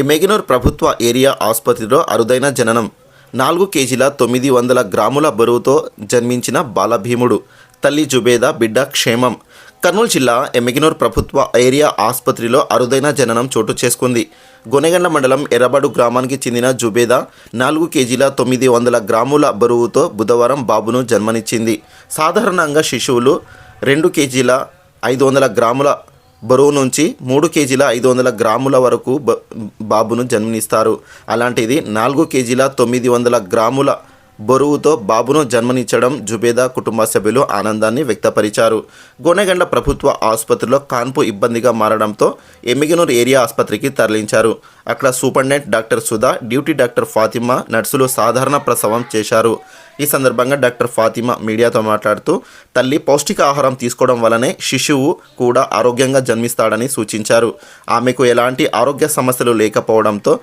ఎమెగినూర్ ప్రభుత్వ ఏరియా ఆసుపత్రిలో అరుదైన జననం. నాలుగు కేజీల తొమ్మిది వందల గ్రాముల బరువుతో జన్మించిన బాలభీముడు తల్లి జుబేదా బిడ్డ క్షేమం. కర్నూలు జిల్లా ఎమెగినూర్ ప్రభుత్వ ఏరియా ఆసుపత్రిలో అరుదైన జననం చోటు చేసుకుంది. గొనెగండ్ల మండలం ఎర్రబాడు గ్రామానికి చెందిన జుబేదా నాలుగు కేజీల తొమ్మిది వందల గ్రాముల బరువుతో బుధవారం బాబును జన్మనిచ్చింది. సాధారణంగా శిశువులు రెండు కేజీల ఐదు వందల గ్రాముల బరువు నుంచి మూడు కేజీల ఐదు వందల గ్రాముల వరకు బ- బాబును జన్మనిస్తారు. అలాంటిది నాలుగు కేజీల తొమ్మిది వందల గ్రాముల బరువుతో బాబును జన్మనిచ్చడం జుబేదా కుటుంబ సభ్యులు ఆనందాన్ని వ్యక్తపరిచారు. గోనెగండ్ల ప్రభుత్వ ఆసుపత్రిలో కాన్పు ఇబ్బందిగా మారడంతో ఎమ్మిగనూరు ఏరియా ఆసుపత్రికి తరలించారు. అక్కడ superintendent doctor Sudha duty doctor Fatima నర్సులు సాధారణ ప్రసవం చేశారు. ఈ సందర్భంగా డాక్టర్ ఫాతిమా మీడియాతో మాట్లాడుతూ తల్లి పౌష్టికాహారం తీసుకోవడం వల్లనే శిశువు కూడా ఆరోగ్యంగా జన్మిస్తాడని సూచించారు. ఆమెకు ఎలాంటి ఆరోగ్య సమస్యలు లేకపోవడంతో